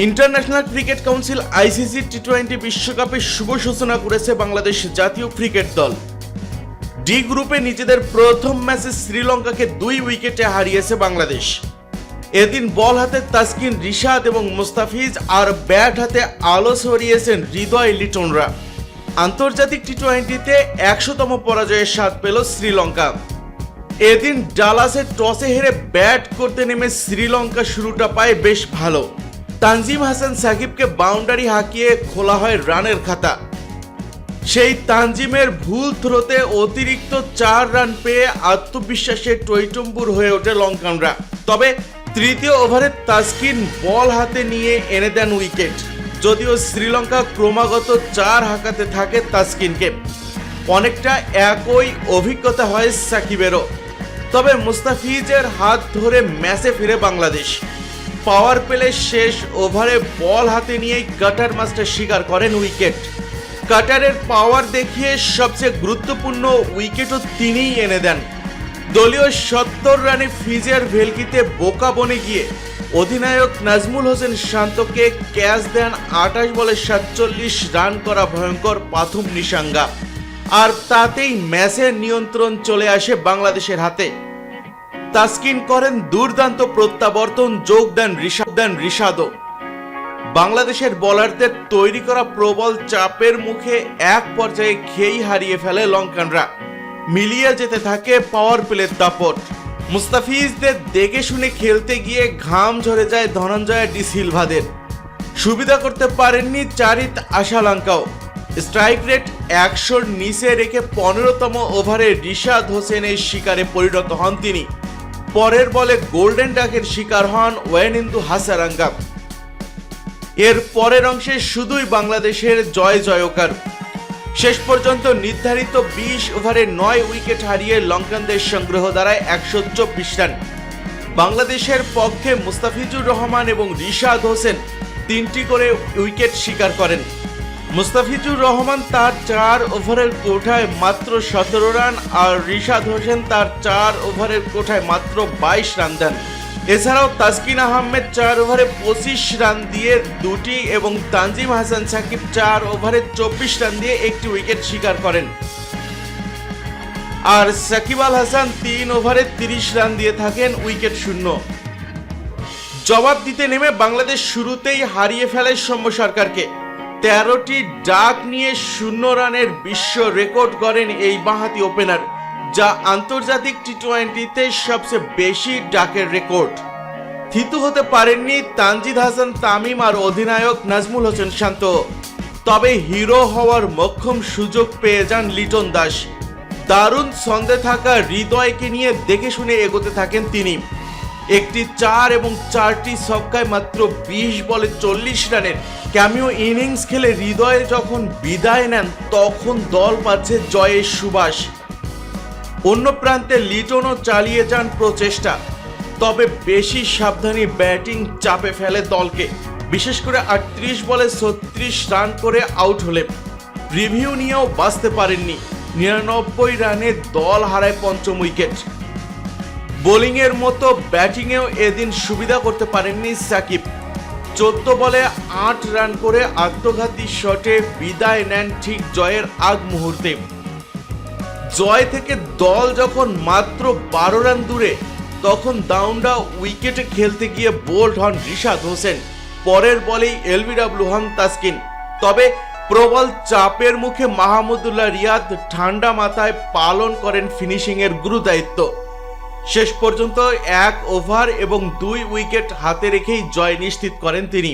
International cricket council ICC T twenty বিশ্বকাপের শুভ সূচনা করেছে বাংলাদেশ জাতীয় ক্রিকেট দল। ডি গ্রুপে নিজেদের প্রথম ম্যাচে শ্রীলঙ্কাকে দুই উইকেটে হারিয়েছে বাংলাদেশ। এদিন বল হাতে তাসকিন রিশাদ এবং মুস্তাফিজ আর ব্যাট হাতে আলো সরিয়েছেন হৃদয় লিটনরা। আন্তর্জাতিক টি টোয়েন্টিতে একশোতম পরাজয়ের স্বাদ পেল শ্রীলঙ্কা। এদিন ডালাসে টসে হেরে ব্যাট করতে নেমে শ্রীলঙ্কা শুরুটা পায় বেশ ভালো। তানজিম হাসান সাকিবকে বাউন্ডারি হাঁকিয়ে খোলা হয় রানের খাতা। সেই তানজিমের ভুল থ্রোতে অতিরিক্ত চার রান পেয়ে আত্মবিশ্বাসে টৈটম্বুর হয়ে ওঠে লঙ্কানরা। তবে তৃতীয় ওভারে তাসকিন বল হাতে নিয়ে এনে দেন উইকেট। যদিও শ্রীলঙ্কা ক্রমাগত চার হাঁকাতে থাকে তাসকিনকে। অনেকটা একই অভিজ্ঞতা হয় সাকিবেরও। তবে মুস্তাফিজের হাত ধরে ম্যাচে ফিরে বাংলাদেশ। পাওয়ার পেলে শেষ ওভারে বল হাতে নিয়েই কাটার মাস্টার শিকার করেন উইকেট। কাটারের পাওয়ার দেখিয়ে সবচেয়ে গুরুত্বপূর্ণ উইকেটও তিনিই এনে দেন। দলীয় সত্তর রানে ফিজের ভেলকিতে বোকা বনে গিয়ে অধিনায়ক নাজমুল হোসেন শান্তকে ক্যাচ দেন আঠাশ বলে সাতচল্লিশ, রান করা ভয়ঙ্কর পাথুম নিশাঙ্গা। আর তাতেই ম্যাচের নিয়ন্ত্রণ চলে আসে বাংলাদেশের হাতে। তাসকিন করেন দুর্দান্ত প্রত্যাবর্তন, যোগ দেন ঋষাদ দেন ঋষাদও বাংলাদেশের বোলারদের তৈরি করা প্রবল চাপের মুখে এক পর্যায়ে খেই হারিয়ে ফেলে লঙ্কানরা। মিলিয়ে যেতে থাকে পাওয়ার প্লের দাপট। মুস্তাফিজদের দেখে শুনে খেলতে গিয়ে ঘাম ঝরে যায় ধনঞ্জয় ডি সিলভাদের। সুবিধা করতে পারেননি চারিত আশালঙ্কাও। স্ট্রাইক রেট একশোর নিচে রেখে পনেরোতম ওভারে রিশাদ হোসেনের শিকারে পরিণত হন তিনি। পরের বলে গোল্ডেন ডাকের শিকার হন ওয়েনিন্দু হাসারাঙ্গা এর পরের অংশে শুধুই বাংলাদেশের জয় জয়কার। শেষ পর্যন্ত নির্ধারিত বিশ ওভারে নয় উইকেট হারিয়ে লঙ্কানদের সংগ্রহ দাঁড়ায় একশো চব্বিশ রান। বাংলাদেশের পক্ষে মুস্তাফিজুর রহমান এবং রিশাদ হোসেন তিনটি করে উইকেট শিকার করেন। মুস্তাফিজুর রহমান তার চার ওভারের কোঠায় মাত্র সতেরো রান আর রিশাদ হোসেন তার চার ওভারের কোঠায় মাত্র বাইশ রান দেন। এছাড়াও তাসকিন আহমেদ চার ওভারে পঁচিশ রান দিয়ে দুটি এবং তানজিম হাসান সাকিব চার ওভারে চব্বিশ রান দিয়ে একটি উইকেট শিকার করেন। আর সাকিব আল হাসান তিন ওভারে তিরিশ রান দিয়ে থাকেন, উইকেট শূন্য। জবাব দিতে নেমে বাংলাদেশ শুরুতেই হারিয়ে ফেলে সৌম্য সরকারকে। তেরোটি ডাক নিয়ে শূন্য রানের বিশ্ব রেকর্ড করেন এই বাঁহাতি ওপেনার, যা আন্তর্জাতিক টি টোয়েন্টিতে সবচেয়ে বেশি ডাকের রেকর্ড। থিতু হতে পারেননি তানজিদ হাসান তামিম আর অধিনায়ক নাজমুল হোসেন শান্ত। তবে হিরো হওয়ার মক্ষম সুযোগ পেয়ে যান লিটন দাস। দারুণ ছন্দে থাকা হৃদয়কে নিয়ে দেখে শুনে এগোতে থাকেন তিনি। একটি চার এবং চারটি ছক্কায় মাত্র বিশ বলে চল্লিশ রানের। ক্যামিও ইনিংস খেলে হৃদয়ে যখন বিদায় নেন, তখন দল পাচ্ছে জয়ের সুবাস। অন্য প্রান্তে লিটনও চালিয়ে যান প্রচেষ্টা। তবে বেশি সাবধানী ব্যাটিং চাপে ফেলে দলকে। বিশেষ করে আটত্রিশ বলে ছত্রিশ রান করে আউট হলে। রিভিউ নিয়েও বাঁচতে পারেননি। নিরানব্বই রানে দল হারায় পঞ্চম উইকেট। বোলিংয়ের মতো ব্যাটিংয়েও এদিন সুবিধা করতে পারেননি সাকিব। চোদ্দ বলে আট রান করে আত্মঘাতী শটে বিদায় নেন ঠিক জয়ের আগ মুহূর্তে। জয় থেকে দল যখন মাত্র বারো রান দূরে, তখন দাউন্ডা উইকেটে খেলতে গিয়ে বোল্ড হন রিশাদ হোসেন, পরের বলেই এলবিডাব্লিউ হন তাসকিন। তবে প্রবল চাপের মুখে মাহমুদুল্লাহ রিয়াদ ঠান্ডা মাথায় পালন করেন ফিনিশিংয়ের গুরু দায়িত্ব শেষ পর্যন্ত এক ওভার এবং দুই উইকেট হাতে রেখেই জয় নিশ্চিত করেন তিনি।